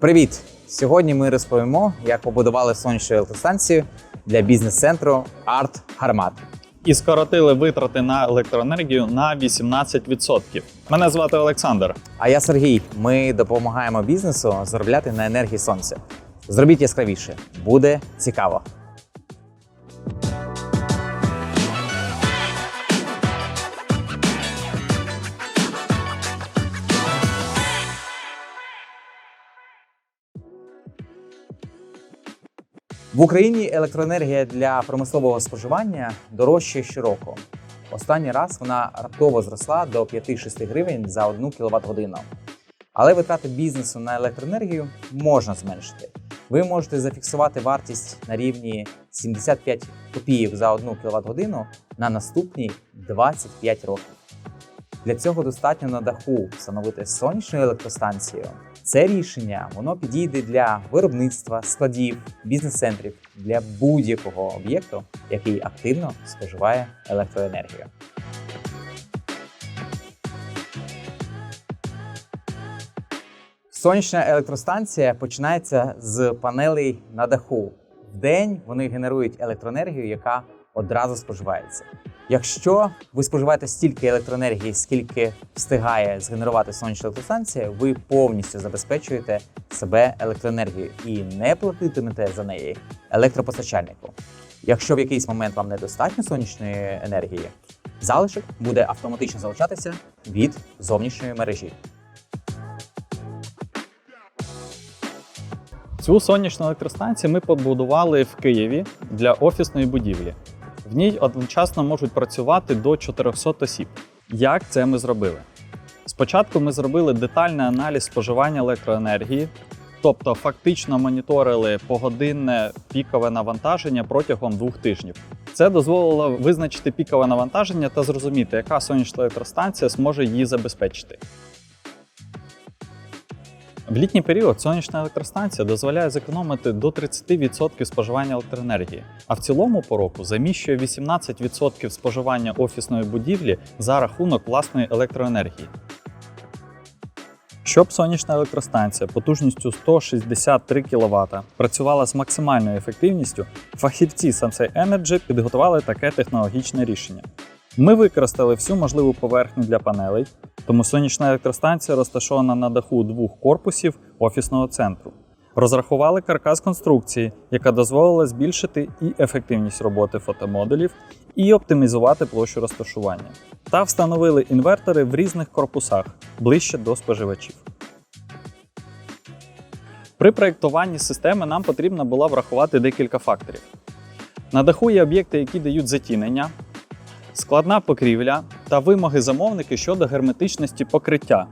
Привіт! Сьогодні ми розповімо, як побудували сонячну електростанцію для бізнес-центру Арт Гармат. і скоротили витрати на електроенергію на 18%. Мене звати Олександр. А я Сергій. Ми допомагаємо бізнесу заробляти на енергії сонця. Зробіть яскравіше, буде цікаво. В Україні електроенергія для промислового споживання дорожчає щороку. Останній раз вона раптово зросла до 5-6 гривень за 1 кВт годину. Але витрати бізнесу на електроенергію можна зменшити. Ви можете зафіксувати вартість на рівні 75 копійок за 1 кВт годину на наступні 25 років. Для цього достатньо на даху встановити сонячну електростанцію. Це рішення воно підійде для виробництва, складів, бізнес-центрів для будь-якого об'єкту, який активно споживає електроенергію. Сонячна електростанція починається з панелей на даху. Вдень вони генерують електроенергію, яка одразу споживається. Якщо ви споживаєте стільки електроенергії, скільки встигає згенерувати сонячна електростанція, ви повністю забезпечуєте себе електроенергією і не платитимете за неї електропостачальнику. Якщо в якийсь момент вам недостатньо сонячної енергії, залишок буде автоматично залучатися від зовнішньої мережі. Цю сонячну електростанцію ми побудували в Києві для офісної будівлі. В ній одночасно можуть працювати до 400 осіб. Як це ми зробили? Спочатку ми зробили детальний аналіз споживання електроенергії, тобто фактично моніторили погодинне пікове навантаження протягом двох тижнів. Це дозволило визначити пікове навантаження та зрозуміти, яка сонячна електростанція зможе її забезпечити. В літній період сонячна електростанція дозволяє зекономити до 30% споживання електроенергії, а в цілому по року заміщує 18% споживання офісної будівлі за рахунок власної електроенергії. Щоб сонячна електростанція потужністю 163 кВт працювала з максимальною ефективністю, фахівці Sensei Energy підготували таке технологічне рішення. Ми використали всю можливу поверхню для панелей, тому сонячна електростанція розташована на даху двох корпусів офісного центру. Розрахували каркас конструкції, яка дозволила збільшити і ефективність роботи фотомодулів, і оптимізувати площу розташування. Та встановили інвертори в різних корпусах ближче до споживачів. При проєктуванні системи нам потрібно було врахувати декілька факторів. На даху є об'єкти, які дають затінення, складна покрівля та вимоги замовники щодо герметичності покриття.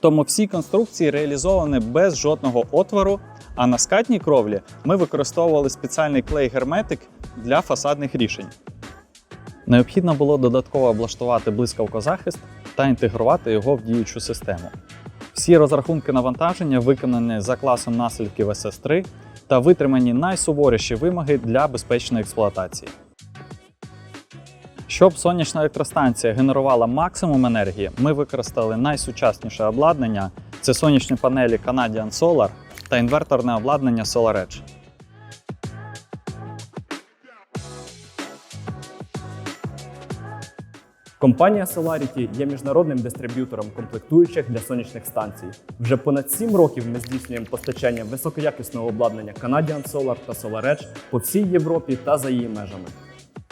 Тому всі конструкції реалізовані без жодного отвору, а на скатній кровлі ми використовували спеціальний клей герметик для фасадних рішень. Необхідно було додатково облаштувати блискавкозахист та інтегрувати його в діючу систему. Всі розрахунки навантаження виконані за класом наслідків SS3 та витримані найсуворіші вимоги для безпечної експлуатації. Щоб сонячна електростанція генерувала максимум енергії, ми використали найсучасніше обладнання це сонячні панелі Canadian Solar та інверторне обладнання SolarEdge. Компанія Solarity є міжнародним дистриб'ютором комплектуючих для сонячних станцій. Вже понад 7 років ми здійснюємо постачання високоякісного обладнання Canadian Solar та SolarEdge по всій Європі та за її межами.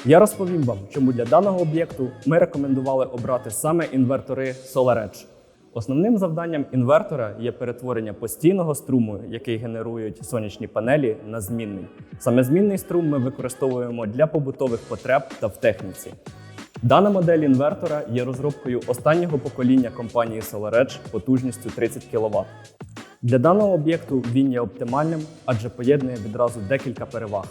Я розповім вам, чому для даного об'єкту ми рекомендували обрати саме інвертори SolarEdge. Основним завданням інвертора є перетворення постійного струму, який генерують сонячні панелі, на змінний. Саме змінний струм ми використовуємо для побутових потреб та в техніці. Дана модель інвертора є розробкою останнього покоління компанії SolarEdge потужністю 30 кВт. Для даного об'єкту він є оптимальним, адже поєднує відразу декілька переваг.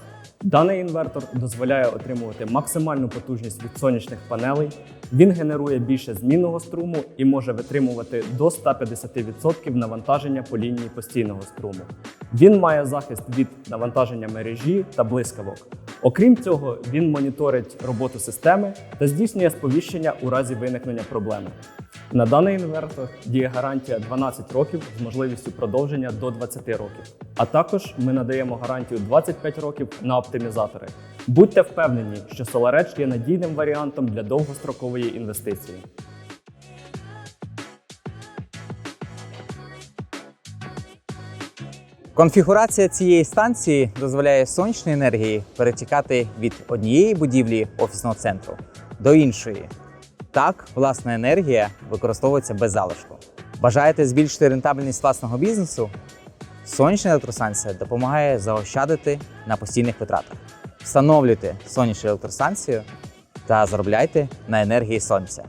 Даний інвертор дозволяє отримувати максимальну потужність від сонячних панелей. Він генерує більше змінного струму і може витримувати до 150% навантаження по лінії постійного струму. Він має захист від навантаження мережі та блискавок. Окрім цього, він моніторить роботу системи та здійснює сповіщення у разі виникнення проблеми. На даний інвертор діє гарантія 12 років з можливістю продовження до 20 років. А також ми надаємо гарантію 25 років на оптимізатори. Будьте впевнені, що SolarEdge є надійним варіантом для довгострокової інвестиції. Конфігурація цієї станції дозволяє сонячній енергії перетікати від однієї будівлі офісного центру до іншої. Так, власна енергія використовується без залишку. Бажаєте збільшити рентабельність власного бізнесу? Сонячна електростанція допомагає заощадити на постійних витратах. Встановлюйте сонячну електростанцію та заробляйте на енергії сонця.